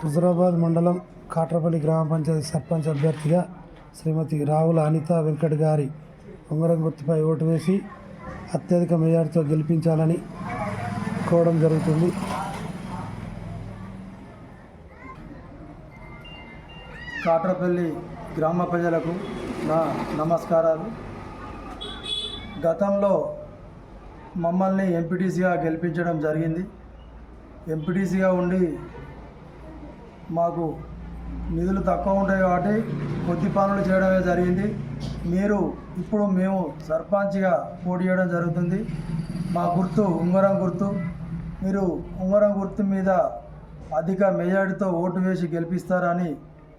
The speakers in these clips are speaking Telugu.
హుజరాబాద్ మండలం కాట్రపల్లి గ్రామ పంచాయతీ సర్పంచ్ అభ్యర్థిగా శ్రీమతి రావుల అనిత వెంకట్ గారి ఉంగరం గుర్తుపై ఓటు వేసి అత్యధిక మెజార్టీతో గెలిపించాలని కోవడం జరుగుతుంది. కాట్రపల్లి గ్రామ ప్రజలకు నా నమస్కారాలు. గతంలో మమ్మల్ని ఎంపీటీసీగా గెలిపించడం జరిగింది. ఎంపీటీసీగా ఉండి మాకు నిధులు తక్కువ ఉంటాయి కాబట్టి కొద్ది పనులు చేయడమే జరిగింది. మీరు ఇప్పుడు మేము సర్పంచ్గా పోటీ చేయడం జరుగుతుంది. మా గుర్తు ఉంగరం గుర్తు. మీరు ఉంగరం గుర్తు మీద అధిక మెజారిటీతో ఓటు వేసి గెలిపిస్తారని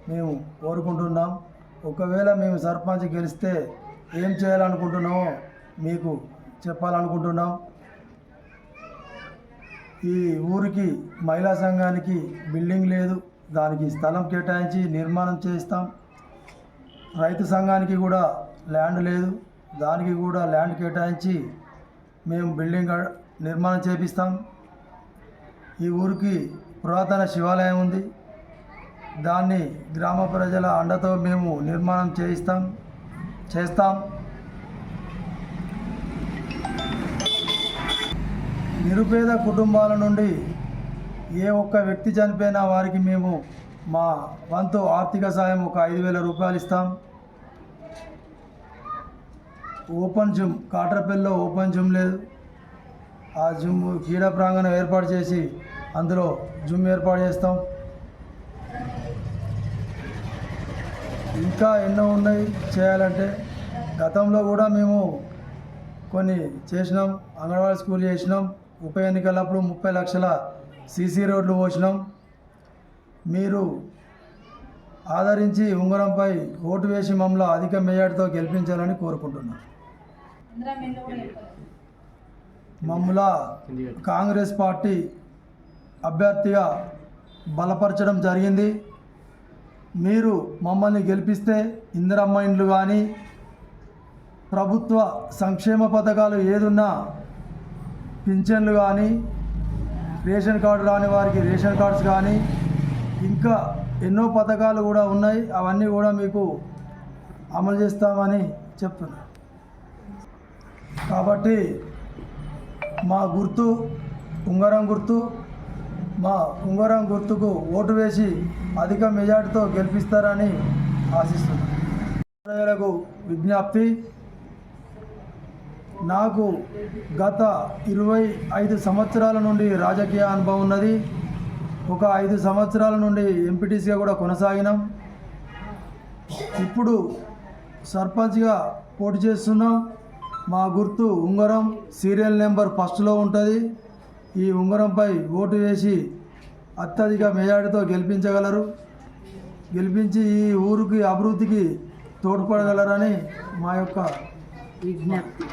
మేము కోరుకుంటున్నాం. ఒకవేళ మేము సర్పంచ్ గెలిస్తే ఏం చేయాలనుకుంటున్నామో మీకు చెప్పాలనుకుంటున్నాం. ఈ ఊరికి మహిళా సంఘానికి బిల్డింగ్ లేదు. దానికి స్థలం కేటాయించి నిర్మాణం చేస్తాం రైతు సంఘానికి కూడా ల్యాండ్ లేదు. దానికి కూడా ల్యాండ్ కేటాయించి మేము బిల్డింగ్ నిర్మాణం చేపిస్తాం. ఈ ఊరికి పురాతన శివాలయం ఉంది. దాన్ని గ్రామ ప్రజల అండతో మేము నిర్మాణం చేయిస్తాం చేస్తాం. నిరుపేద కుటుంబాల నుండి ఏ ఒక్క వ్యక్తి చనిపోయినా వారికి మేము మా వంతు ఆర్థిక సాయం ఒక ఐదు వేల రూపాయలు ఇస్తాం. ఓపెన్ జిమ్ కాట్రపల్లిలో ఓపెన్ జిమ్ లేదు. ఆ జిమ్ క్రీడా ప్రాంగణం ఏర్పాటు చేసి అందులో జిమ్ ఏర్పాటు చేస్తాం. ఇంకా ఎన్నో ఉన్నాయి చేయాలంటే గతంలో కూడా మేము కొన్ని చేసినాం. అంగన్వాడీ స్కూల్ చేసినాం. ఉప ఎన్నికలప్పుడు ముప్పై లక్షల సీసీ రోడ్లు పోసినాం. మీరు ఆదరించి ఉంగరంపై ఓటు వేసి మమ్మల్ని అధిక మెజార్టీతో గెలిపించాలని కోరుకుంటున్నారు. మమ్మల కాంగ్రెస్ పార్టీ అభ్యర్థిగా బలపరచడం జరిగింది. మీరు మమ్మల్ని గెలిపిస్తే ఇందిరమ్మ ఇండ్లు కానీ ప్రభుత్వ సంక్షేమ పథకాలు ఏదున్నా పింఛన్లు కానీ రేషన్ కార్డు రాని వారికి రేషన్ కార్డ్స్ కానీ ఇంకా ఎన్నో పథకాలు కూడా ఉన్నాయి. అవన్నీ కూడా మీకు అమలు చేస్తామని చెప్తున్నా. కాబట్టి మా గుర్తు ఉంగరం గుర్తు మా ఉంగరం గుర్తుకు ఓటు వేసి అధిక మెజార్టీతో గెలిపిస్తారని ఆశిస్తున్నాను ప్రజలకు విజ్ఞప్తి నాకు గత ఇరవై ఐదు సంవత్సరాల నుండి రాజకీయ అనుభవం ఉన్నది. ఒక ఐదు సంవత్సరాల నుండి ఎంపీటీసీగా కూడా కొనసాగినాం. ఇప్పుడు సర్పంచ్గా పోటీ చేస్తున్నాం. మా గుర్తు ఉంగరం సీరియల్ నెంబర్ ఫస్ట్లో ఉంటుంది. ఈ ఉంగరంపై ఓటు వేసి అత్యధిక మెజారిటీతో గెలిపించగలరు. గెలిపించి ఈ ఊరికి అభివృద్ధికి తోడ్పడగలరని మా యొక్క విజ్ఞప్తి.